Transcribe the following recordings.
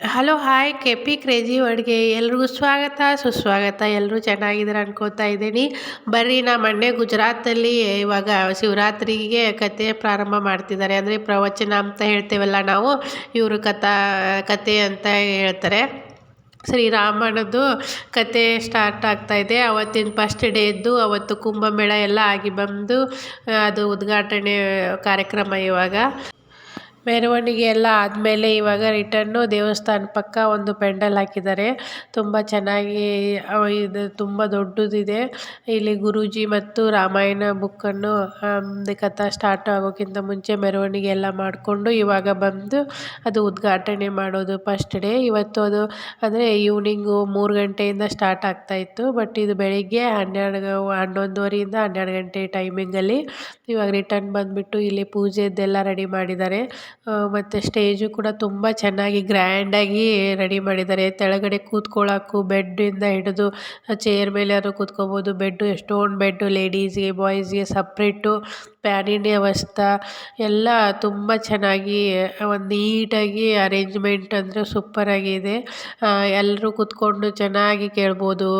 Hello hi K P crazy ಅಡುಗೆ ಎಲ್ರಿಗೂ ಸ್ವಾಗತ, ಸುಸ್ವಾಗತ ಎಲ್ಲರೂ ಚೆನ್ನಾಗಿದ್ದಾರೆ ಅನ್ಕೋತಾ ಇದ್ದೀನಿ. ಬರ್ರಿ, ನಾ ಮೊನ್ನೆ ಗುಜರಾತಲ್ಲಿ, ಇವಾಗ ಶಿವರಾತ್ರಿಗೆ ಕತೆ ಪ್ರಾರಂಭ ಮಾಡ್ತಿದ್ದಾರೆ. ಅಂದರೆ ಪ್ರವಚನ ಅಂತ ಹೇಳ್ತೇವಲ್ಲ ನಾವು, ಇವರು ಕಥಾ, ಕತೆ ಅಂತ ಹೇಳ್ತಾರೆ. ಶ್ರೀರಾಮನದ್ದು ಕತೆ ಸ್ಟಾರ್ಟ್ ಆಗ್ತಾ ಇದೆ. ಅವತ್ತಿನ ಫಸ್ಟ್ ಡೇ ಇದ್ದು ಅವತ್ತು ಕುಂಭಮೇಳ ಎಲ್ಲ ಆಗಿ ಬಂದು, ಅದು ಉದ್ಘಾಟನೆ ಕಾರ್ಯಕ್ರಮ ಇವಾಗ. ಮೆರವಣಿಗೆ ಎಲ್ಲ ಆದಮೇಲೆ ಇವಾಗ ರಿಟರ್ನು ದೇವಸ್ಥಾನ ಪಕ್ಕ ಒಂದು ಪೆಂಡಲ್ ಹಾಕಿದ್ದಾರೆ. ತುಂಬ ಚೆನ್ನಾಗಿ ಇದು ತುಂಬ ದೊಡ್ಡದಿದೆ. ಇಲ್ಲಿ ಗುರೂಜಿ ಮತ್ತು ರಾಮಾಯಣ ಬುಕ್ಕನ್ನು ಕಥಾ ಸ್ಟಾರ್ಟ್ ಆಗೋಕ್ಕಿಂತ ಮುಂಚೆ ಮೆರವಣಿಗೆ ಎಲ್ಲ ಮಾಡಿಕೊಂಡು ಇವಾಗ ಬಂದು ಅದು ಉದ್ಘಾಟನೆ ಮಾಡೋದು ಫಸ್ಟ್ ಡೇ. ಇವತ್ತು ಅದು, ಅಂದರೆ ಈವ್ನಿಂಗು ಮೂರು ಗಂಟೆಯಿಂದ ಸ್ಟಾರ್ಟ್ ಆಗ್ತಾಯಿತ್ತು ಬಟ್ ಇದು ಬೆಳಿಗ್ಗೆ ಹನ್ನೆರಡು, ಹನ್ನೊಂದುವರೆಯಿಂದ ಹನ್ನೆರಡು ಗಂಟೆ ಟೈಮಿಂಗಲ್ಲಿ ಇವಾಗ ರಿಟರ್ನ್ ಬಂದುಬಿಟ್ಟು ಇಲ್ಲಿ ಪೂಜೆದೆಲ್ಲ ರೆಡಿ ಮಾಡಿದ್ದಾರೆ. ಮತ್ತು ಸ್ಟೇಜು ಕೂಡ ತುಂಬ ಚೆನ್ನಾಗಿ ಗ್ರ್ಯಾಂಡಾಗಿ ರೆಡಿ ಮಾಡಿದ್ದಾರೆ. ತೆಳಗಡೆ ಕೂತ್ಕೊಳ್ಳೋಕ್ಕೂ ಬೆಡ್ಡಿಂದ ಹಿಡಿದು ಚೇರ್ ಮೇಲೆ ಆದರೂ ಕೂತ್ಕೋಬೋದು. ಬೆಡ್ಡು ಎಷ್ಟೊಂದು ಬೆಡ್ಡು, ಲೇಡೀಸ್ಗೆ, ಬಾಯ್ಸ್ಗೆ ಸಪ್ರೇಟು, ಪ್ಯಾನ್ ಇಂಡಿಯಾ ಎಲ್ಲ ತುಂಬ ಚೆನ್ನಾಗಿ ಒಂದು ನೀಟಾಗಿ ಅರೇಂಜ್ಮೆಂಟ್ ಅಂದರೆ ಸೂಪರಾಗಿದೆ. ಎಲ್ಲರೂ ಕೂತ್ಕೊಂಡು ಚೆನ್ನಾಗಿ ಕೇಳ್ಬೋದು.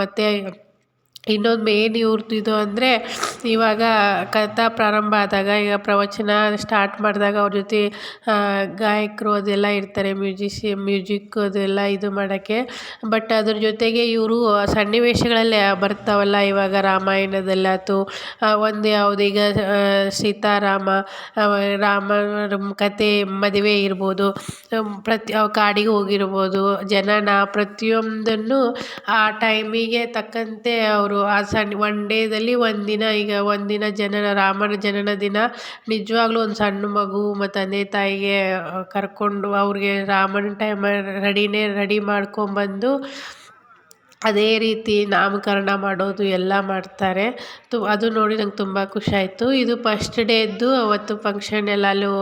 ಮತ್ತು ಇನ್ನೊಂದು ಮೇನ್ ಇವ್ರದ್ದು ಇದು ಅಂದರೆ ಇವಾಗ ಕಥಾ ಪ್ರಾರಂಭ ಆದಾಗ, ಈಗ ಪ್ರವಚನ ಸ್ಟಾರ್ಟ್ ಮಾಡಿದಾಗ ಅವ್ರ ಜೊತೆ ಗಾಯಕರು ಅದೆಲ್ಲ ಇರ್ತಾರೆ ಮ್ಯೂಜಿಷಿಯನ್ ಮ್ಯೂಸಿಕ್ ಅದೆಲ್ಲ ಇದು ಮಾಡೋಕ್ಕೆ. ಬಟ್ ಅದ್ರ ಜೊತೆಗೆ ಇವರು ಸನ್ನಿವೇಶಗಳಲ್ಲೇ ಬರ್ತಾವಲ್ಲ, ಇವಾಗ ರಾಮಾಯಣದಲ್ಲಾಯ್ತು ಒಂದು ಯಾವುದೀಗ ಈಗ ಸೀತಾರಾಮ ರಾಮ ಕತೆ ಮದುವೆ ಇರ್ಬೋದು ಪ್ರತಿ ಕಾಡಿಗೆ ಹೋಗಿರ್ಬೋದು ಜನನ ಪ್ರತಿಯೊಂದನ್ನು ಆ ಟೈಮಿಗೆ ತಕ್ಕಂತೆ ಅವರು ಆ ಸಣ್ಣ ಒನ್ ಡೇದಲ್ಲಿ ಒಂದಿನ ಈಗ ಒಂದಿನ ಜನನ, ರಾಮನ ಜನನ ದಿನ, ನಿಜವಾಗ್ಲೂ ಒಂದು ಸಣ್ಣ ಮಗು ಮತ್ತು ತಂದೆ ತಾಯಿಗೆ ಕರ್ಕೊಂಡು ಅವ್ರಿಗೆ ರಾಮನ ಟೈಮ್ ರೆಡಿನೇ ರೆಡಿ ಮಾಡ್ಕೊಂಬಂದು ಅದೇ ರೀತಿ ನಾಮಕರಣ ಮಾಡೋದು ಎಲ್ಲ ಮಾಡ್ತಾರೆ. ತು, ಅದು ನೋಡಿ ನಂಗೆ ತುಂಬ ಖುಷಿ ಆಯಿತು. ಇದು ಫಸ್ಟ್ ಡೇದ್ದು ಅವತ್ತು ಫಂಕ್ಷನ್ ಎಲ್ಲ ಅಲ್ಲೂ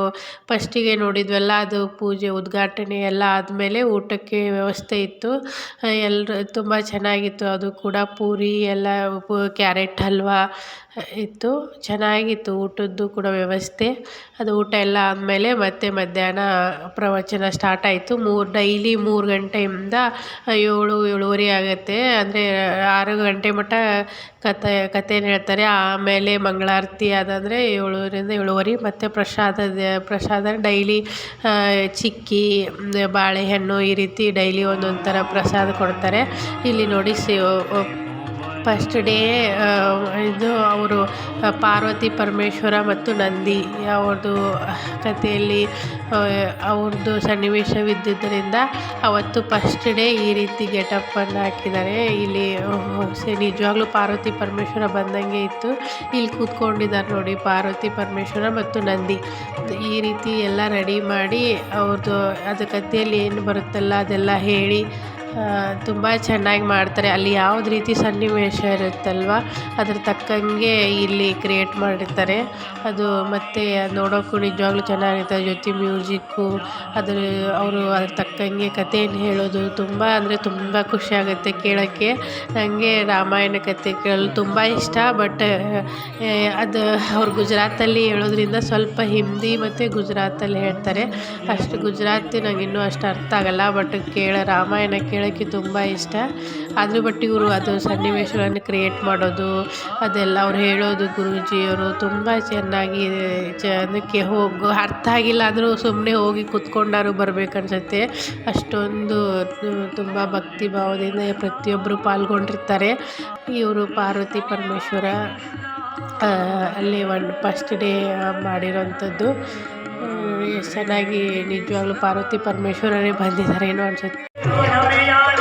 ಫಸ್ಟಿಗೆ ನೋಡಿದ್ವಲ್ಲ, ಅದು ಪೂಜೆ ಉದ್ಘಾಟನೆ ಎಲ್ಲ ಆದಮೇಲೆ ಊಟಕ್ಕೆ ವ್ಯವಸ್ಥೆ ಇತ್ತು. ಎಲ್ಲರೂ ತುಂಬ ಚೆನ್ನಾಗಿತ್ತು. ಅದು ಕೂಡ ಪೂರಿ ಎಲ್ಲ ಕ್ಯಾರೆಟ್ ಹಲ್ವಾ ಇತ್ತು. ಚೆನ್ನಾಗಿತ್ತು ಊಟದ್ದು ಕೂಡ ವ್ಯವಸ್ಥೆ. ಅದು ಊಟ ಎಲ್ಲ ಆದಮೇಲೆ ಮತ್ತೆ ಮಧ್ಯಾಹ್ನ ಪ್ರವಚನ ಸ್ಟಾರ್ಟ್ ಆಯಿತು. ಮೂರು ಡೈಲಿ ಮೂರು ಗಂಟೆಯಿಂದ ಏಳು ಏಳುವರೆ ಆಗುತ್ತೆ. ಅಂದರೆ ಆರು ಗಂಟೆ ಮಟ್ಟ ಕತೆ ಕಥೆನ ಹೇಳ್ತಾರೆ. ಆಮೇಲೆ ಮಂಗಳಾರತಿ ಅದಂದರೆ ಏಳುವರೆಯಿಂದ ಏಳುವರೆ ಮತ್ತು ಪ್ರಸಾದದ ಪ್ರಸಾದ ಡೈಲಿ ಚಿಕ್ಕಿ, ಬಾಳೆಹಣ್ಣು ಈ ರೀತಿ ಡೈಲಿ ಒಂದೊಂದು ಥರ ಪ್ರಸಾದ ಕೊಡ್ತಾರೆ. ಇಲ್ಲಿ ನೋಡಿ ಸೇವ್ ಫಸ್ಟ್ ಡೇ ಇದು ಅವರು ಪಾರ್ವತಿ ಪರಮೇಶ್ವರ ಮತ್ತು ನಂದಿ ಅವ್ರದ್ದು ಕಥೆಯಲ್ಲಿ ಅವ್ರದ್ದು ಸನ್ನಿವೇಶವಿದ್ದುದರಿಂದ ಅವತ್ತು ಫಸ್ಟ್ ಡೇ ಈ ರೀತಿ ಗೆಟಪ್ಪನ್ನು ಹಾಕಿದ್ದಾರೆ. ಇಲ್ಲಿ ನಿಜವಾಗ್ಲೂ ಪಾರ್ವತಿ ಪರಮೇಶ್ವರ ಬಂದಂಗೆ ಇತ್ತು. ಇಲ್ಲಿ ಕೂತ್ಕೊಂಡಿದ್ದಾರೆ ನೋಡಿ, ಪಾರ್ವತಿ ಪರಮೇಶ್ವರ ಮತ್ತು ನಂದಿ. ಈ ರೀತಿ ಎಲ್ಲ ರೆಡಿ ಮಾಡಿ ಅವ್ರದ್ದು, ಅದು ಕಥೆಯಲ್ಲಿ ಏನು ಬರುತ್ತಲ್ಲ ಅದೆಲ್ಲ ಹೇಳಿ ತುಂಬ ಚೆನ್ನಾಗಿ ಮಾಡ್ತಾರೆ. ಅಲ್ಲಿ ಯಾವ್ದು ರೀತಿ ಸನ್ನಿವೇಶ ಇರುತ್ತಲ್ವ, ಅದ್ರ ತಕ್ಕಂಗೆ ಇಲ್ಲಿ ಕ್ರಿಯೇಟ್ ಮಾಡಿರ್ತಾರೆ. ಅದು ಮತ್ತು ನೋಡೋಕ್ಕೂ ನಿಜವಾಗ್ಲೂ ಚೆನ್ನಾಗಿರುತ್ತೆ. ಜೊತೆ ಮ್ಯೂಸಿಕ್ಕು, ಅದ್ರ, ಅವರು ಅದ್ರ ತಕ್ಕಂಗೆ ಕಥೆಯನ್ನು ಹೇಳೋದು ತುಂಬ ಅಂದರೆ ತುಂಬ ಖುಷಿಯಾಗುತ್ತೆ ಕೇಳೋಕ್ಕೆ. ನನಗೆ ರಾಮಾಯಣ ಕಥೆ ಕೇಳಲು ತುಂಬ ಇಷ್ಟ, ಬಟ್ ಅದು ಅವ್ರು ಗುಜರಾತಲ್ಲಿ ಹೇಳೋದ್ರಿಂದ ಸ್ವಲ್ಪ ಹಿಂದಿ ಮತ್ತು ಗುಜರಾತಲ್ಲಿ ಹೇಳ್ತಾರೆ. ಅಷ್ಟು ಗುಜರಾತಿ ನಂಗೆ ಇನ್ನೂ ಅಷ್ಟು ಅರ್ಥ ಆಗಲ್ಲ, ಬಟ್ ಕೇಳ, ರಾಮಾಯಣ ಕೇಳೋಕ್ಕೆ ತುಂಬ ಇಷ್ಟ. ಅದ್ರ ಬಟ್ ಇವರು ಅದು ಸನ್ನಿವೇಶಗಳನ್ನು ಕ್ರಿಯೇಟ್ ಮಾಡೋದು, ಅದೆಲ್ಲ ಅವ್ರು ಹೇಳೋದು ಗುರೂಜಿಯವರು ತುಂಬ ಚೆನ್ನಾಗಿ ಚ ಅದಕ್ಕೆ ಹೋಗು ಅರ್ಥ ಆಗಿಲ್ಲ ಅಂದರೂ ಸುಮ್ಮನೆ ಹೋಗಿ ಕುತ್ಕೊಂಡಾರು ಬರ್ಬೇಕು ಅನ್ಸುತ್ತೆ ಅಷ್ಟೊಂದು, ತುಂಬ ಭಕ್ತಿ ಭಾವದಿಂದ ಪ್ರತಿಯೊಬ್ಬರು ಪಾಲ್ಗೊಂಡಿರ್ತಾರೆ. ಇವರು ಪಾರ್ವತಿ ಪರಮೇಶ್ವರ ಅಲ್ಲಿ ಒನ್ ಫಸ್ಟ್ ಡೇ ಮಾಡಿರೋಂಥದ್ದು. ಎಷ್ಟು ಚೆನ್ನಾಗಿ ನಿಜವಾಗ್ಲೂ ಪಾರ್ವತಿ ಪರಮೇಶ್ವರನೇ ಬಂದಿದ್ದಾರೆ ಏನೋ ಅನ್ಸುತ್ತೆ. Maria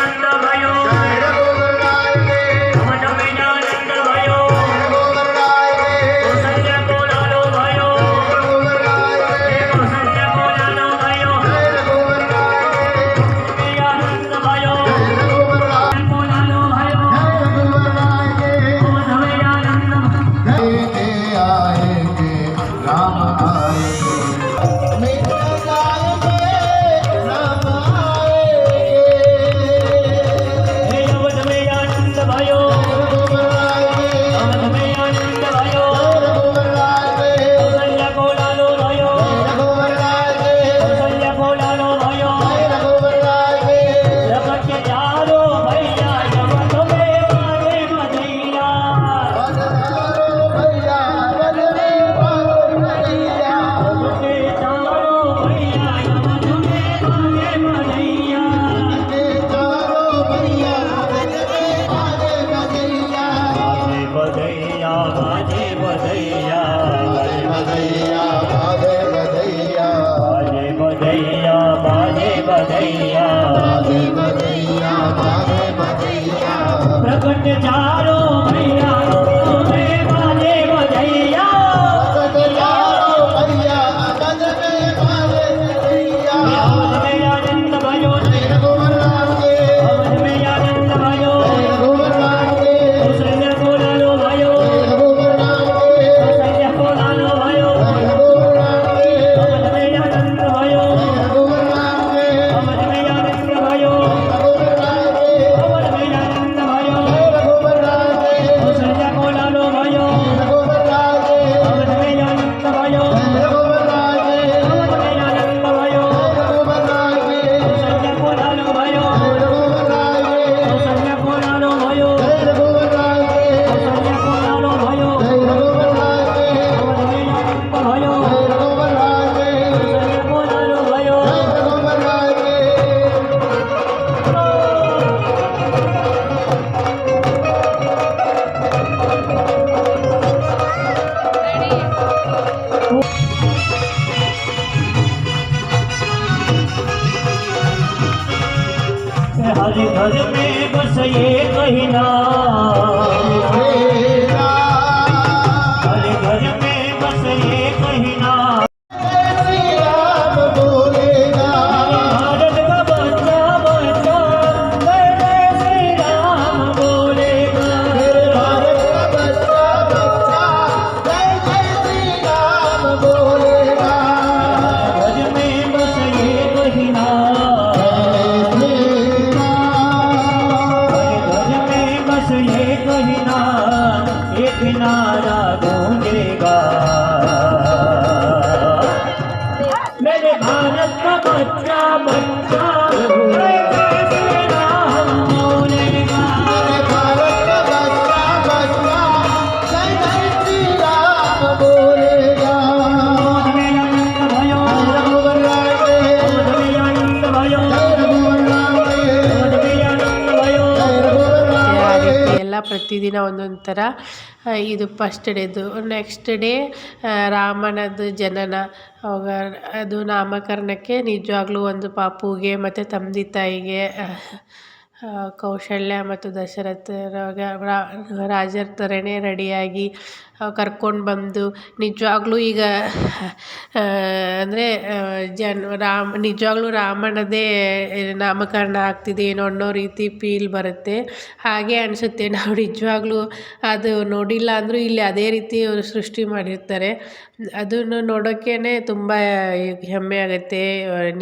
प्रकट चारो Hare बस ये कहना एक नारा गूंजेगा। मेरे भारत का बच्चा बच्चा ಪ್ರತಿದಿನ ಒಂದೊಂದು ಥರ ಇದು ಫಸ್ಟ್ ಡೇದು ನೆಕ್ಸ್ಟ್ ಡೇ ರಾಮನದು ಜನನ. ಅವಾಗ ಅದು ನಾಮಕರಣಕ್ಕೆ ನಿಜವಾಗ್ಲೂ ಒಂದು ಪಾಪುಗೆ ಮತ್ತು ತಂದೆ ತಾಯಿಗೆ ಕೌಶಲ್ಯ ಮತ್ತು ದಶರಥರಾಗ ರಾಜರ ಥರನೇ ರೆಡಿಯಾಗಿ ಕರ್ಕೊಂಡು ಬಂದು ನಿಜವಾಗ್ಲೂ ಈಗ ಅಂದರೆ ಜನ್, ರಾಮ, ನಿಜವಾಗ್ಲೂ ರಾಮನದೇ ನಾಮಕರಣ ಆಗ್ತಿದೆ ಏನೋ ಅನ್ನೋ ರೀತಿ ಫೀಲ್ ಬರುತ್ತೆ. ಹಾಗೆ ಅನಿಸುತ್ತೆ. ನಾವು ನಿಜವಾಗ್ಲೂ ಅದು ನೋಡಿಲ್ಲ ಅಂದರೂ ಇಲ್ಲಿ ಅದೇ ರೀತಿ ಅವರು ಸೃಷ್ಟಿ ಮಾಡಿರ್ತಾರೆ. ಅದನ್ನು ನೋಡೋಕ್ಕೇ ತುಂಬ ಹೆಮ್ಮೆ ಆಗುತ್ತೆ.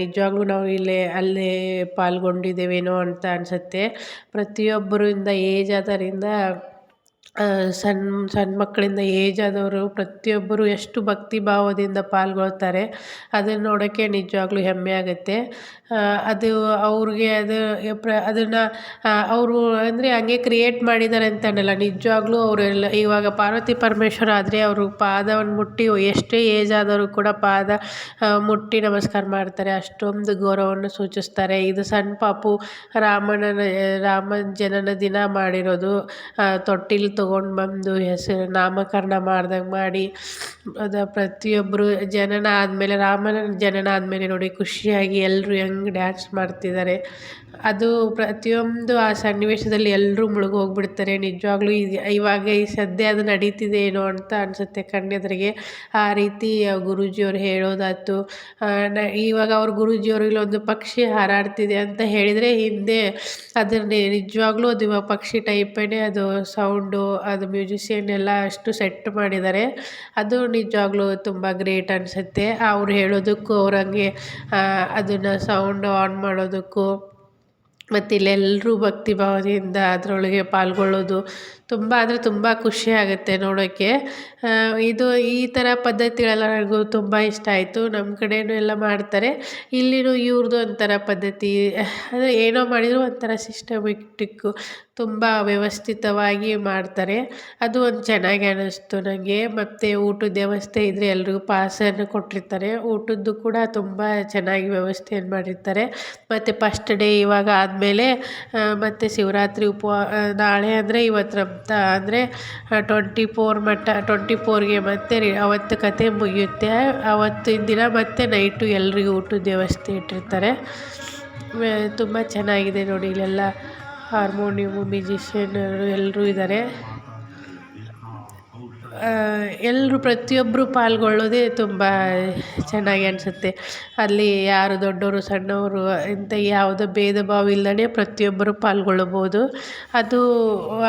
ನಿಜವಾಗ್ಲೂ ನಾವು ಇಲ್ಲೇ, ಅಲ್ಲೇ ಪಾಲ್ಗೊಂಡಿದ್ದೇವೇನೋ ಅಂತ ಅನಿಸುತ್ತೆ. ಪ್ರತಿಯೊಬ್ಬರಿಂದ ಏಜ್ ಆದರಿಂದ ಸಣ್ಣ ಸಣ್ಣ ಮಕ್ಕಳಿಂದ ಏಜ್ ಆದವರು ಪ್ರತಿಯೊಬ್ಬರು ಎಷ್ಟು ಭಕ್ತಿ ಭಾವದಿಂದ ಪಾಲ್ಗೊಳ್ತಾರೆ, ಅದನ್ನು ನೋಡೋಕ್ಕೆ ನಿಜವಾಗ್ಲೂ ಹೆಮ್ಮೆ ಆಗುತ್ತೆ. ಅದು ಅವ್ರಿಗೆ ಅದು ಪ್ರ, ಅದನ್ನು ಅವರು ಅಂದರೆ ಹಂಗೆ ಕ್ರಿಯೇಟ್ ಮಾಡಿದ್ದಾರೆ ಅಂತ ಅನ್ನಲ್ಲ ನಿಜವಾಗ್ಲೂ ಅವರೆಲ್ಲ ಇವಾಗ ಪಾರ್ವತಿ ಪರಮೇಶ್ವರ ಆದರೆ ಅವರು ಪಾದವನ್ನು ಮುಟ್ಟಿ ಎಷ್ಟೇ ಏಜ್ ಆದವರು ಕೂಡ ಪಾದ ಮುಟ್ಟಿ ನಮಸ್ಕಾರ ಮಾಡ್ತಾರೆ. ಅಷ್ಟೊಂದು ಗೌರವವನ್ನು ಸೂಚಿಸ್ತಾರೆ. ಇದು ಸಣ್ಣ ಪಾಪು ರಾಮನ ರಾಮನ ಜನನ ದಿನ ಮಾಡಿರೋದು. ತೊಟ್ಟಿಲು ತೊಗೊಂಡು ಬಂದು ಹೆಸರು, ನಾಮಕರಣ ಮಾಡ್ದಂಗೆ ಮಾಡಿ, ಅದು ಪ್ರತಿಯೊಬ್ಬರು ಜನನ ಆದಮೇಲೆ, ರಾಮನ ಜನನ ಆದಮೇಲೆ ನೋಡಿ ಖುಷಿಯಾಗಿ ಎಲ್ಲರೂ ಹೆಂಗೆ ಡ್ಯಾನ್ಸ್ ಮಾಡ್ತಿದ್ದಾರೆ ಅದು ಪ್ರತಿಯೊಂದು ಆ ಸನ್ನಿವೇಶದಲ್ಲಿ ಎಲ್ಲರೂ ಮುಳುಗೋಗ್ಬಿಡ್ತಾರೆ ನಿಜವಾಗ್ಲೂ ಇದು ಇವಾಗ ಈ ಸದ್ಯ ಅದು ನಡೀತಿದೆ ಏನೋ ಅಂತ ಅನಿಸುತ್ತೆ ಕಣ್ಣೆದುರಿಗೆ ಆ ರೀತಿ ಗುರೂಜಿಯವ್ರು ಹೇಳೋದಾಯ್ತು. ಇವಾಗ ಅವ್ರ ಗುರೂಜಿಯವರು ಇಲ್ಲೊಂದು ಪಕ್ಷಿ ಹಾರಾಡ್ತಿದೆ ಅಂತ ಹೇಳಿದರೆ ಹಿಂದೆ ಅದನ್ನೇ, ನಿಜವಾಗ್ಲೂ ಅದು ಪಕ್ಷಿ ಟೈಪೇ ಅದು ಸೌಂಡು ಅದು ಮ್ಯೂಸಿಷಿಯನ್ ಎಲ್ಲ ಅಷ್ಟು ಸೆಟ್ ಮಾಡಿದ್ದಾರೆ. ಅದು ನಿಜವಾಗ್ಲೂ ತುಂಬ ಗ್ರೇಟ್ ಅನಿಸುತ್ತೆ. ಅವ್ರು ಹೇಳೋದಕ್ಕೂ ಅವ್ರಂಗೆ ಹಂಗೆ ಅದನ್ನು ಸೌಂಡ್ ಆನ್ ಮಾಡೋದಕ್ಕೂ ಮತ್ತು ಇಲ್ಲೆಲ್ಲರೂ ಭಕ್ತಿ ಭಾವದಿಂದ ಅದರೊಳಗೆ ಪಾಲ್ಗೊಳ್ಳೋದು ತುಂಬ ಅಂದರೆ ತುಂಬ ಖುಷಿ ಆಗುತ್ತೆ ನೋಡೋಕ್ಕೆ ಇದು ಈ ಥರ ಪದ್ಧತಿಗಳೆಲ್ಲ ನನಗೂ ತುಂಬ ಇಷ್ಟ ಆಯಿತು. ನಮ್ಮ ಕಡೆಯೂ ಎಲ್ಲ ಮಾಡ್ತಾರೆ. ಇಲ್ಲಿಯೂ ಇವ್ರದ್ದು ಒಂಥರ ಪದ್ಧತಿ. ಅಂದರೆ ಏನೋ ಮಾಡಿದರೂ ಒಂಥರ ಸಿಸ್ಟಮೆಟಿಕ್ಕು ತುಂಬ ವ್ಯವಸ್ಥಿತವಾಗಿ ಮಾಡ್ತಾರೆ. ಅದು ಒಂದು ಚೆನ್ನಾಗಿ ಅನ್ನಿಸ್ತು ನನಗೆ ಮತ್ತು ಊಟದ ವ್ಯವಸ್ಥೆ ಇದ್ದರೆ ಎಲ್ರಿಗೂ ಪಾಸನ್ನು ಕೊಟ್ಟಿರ್ತಾರೆ. ಊಟದ್ದು ಕೂಡ ತುಂಬ ಚೆನ್ನಾಗಿ ವ್ಯವಸ್ಥೆಯನ್ನು ಮಾಡಿರ್ತಾರೆ. ಮತ್ತು ಫಸ್ಟ್ ಡೇ ಇವಾಗ ಆದಮೇಲೆ ಮತ್ತು ಶಿವರಾತ್ರಿ ಉಪವಾ ನಾಳೆ ಅಂದರೆ ಇವತ್ತು ರಂತ ಅಂದರೆ ಟ್ವೆಂಟಿ ಫೋರ್ ಮಟ್ಟ ಟ್ವೆಂಟಿ ಫೋರ್ಗೆ ಮತ್ತೆ ಅವತ್ತು ಕತೆ ಮುಗಿಯುತ್ತೆ. ಅವತ್ತಿನ ದಿನ ಮತ್ತೆ ನೈಟು ಎಲ್ರಿಗೂ ಊಟದ ವ್ಯವಸ್ಥೆ ಇಟ್ಟಿರ್ತಾರೆ. ತುಂಬ ಚೆನ್ನಾಗಿದೆ ನೋಡಿ ಇಲ್ಲೆಲ್ಲ. ಹಾರ್ಮೋನಿಯಮು ಮ್ಯೂಸಿಷಿಯನ್ನರು ಎಲ್ಲರೂ ಇದ್ದಾರೆ ಎಲ್ಲರೂ ಪ್ರತಿಯೊಬ್ಬರು ಪಾಲ್ಗೊಳ್ಳೋದೇ ತುಂಬ ಚೆನ್ನಾಗಿ ಅನಿಸುತ್ತೆ. ಅಲ್ಲಿ ಯಾರು ದೊಡ್ಡವರು, ಸಣ್ಣವರು ಇಂಥ ಯಾವುದೇ ಭೇದ ಭಾವ ಇಲ್ಲದೇ ಪ್ರತಿಯೊಬ್ಬರು ಪಾಲ್ಗೊಳ್ಳಬೋದು ಅದು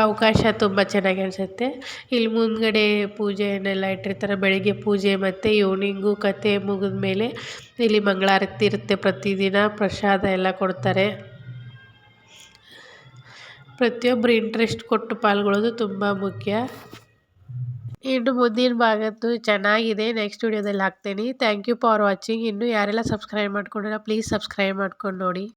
ಅವಕಾಶ ತುಂಬ ಚೆನ್ನಾಗಿ ಅನಿಸುತ್ತೆ. ಇಲ್ಲಿ ಮುಂದುಗಡೆ ಪೂಜೆಯನ್ನೆಲ್ಲ ಇಟ್ಟಿರ್ತಾರೆ. ಬೆಳಗ್ಗೆ ಪೂಜೆ ಮತ್ತು ಈವ್ನಿಂಗು ಕತೆ ಮುಗಿದ ಮೇಲೆ ಇಲ್ಲಿ ಮಂಗಳಾರತಿ ಇರುತ್ತೆ ಪ್ರತಿದಿನ, ಪ್ರಸಾದ ಎಲ್ಲ ಕೊಡ್ತಾರೆ. ಪ್ರತಿಯೊಬ್ಬರು ಇಂಟ್ರೆಸ್ಟ್ ಕೊಟ್ಟು ಪಾಲ್ಗೊಳ್ಳೋದು ತುಂಬ ಮುಖ್ಯ. ಇನ್ನು ಮುಂದಿನ ಭಾಗದ್ದು ಚೆನ್ನಾಗಿದೆ. ನೆಕ್ಸ್ಟ್ ವೀಡಿಯೋದಲ್ಲಿ ಹಾಕ್ತೀನಿ. ಥ್ಯಾಂಕ್ ಯು ಫಾರ್ ವಾಚಿಂಗ್ ಇನ್ನೂ ಯಾರೆಲ್ಲ ಸಬ್ಸ್ಕ್ರೈಬ್ ಮಾಡ್ಕೊಂಡಿಲ್ಲ ಪ್ಲೀಸ್ ಸಬ್ಸ್ಕ್ರೈಬ್ ಮಾಡ್ಕೊಂಡು ನೋಡಿ.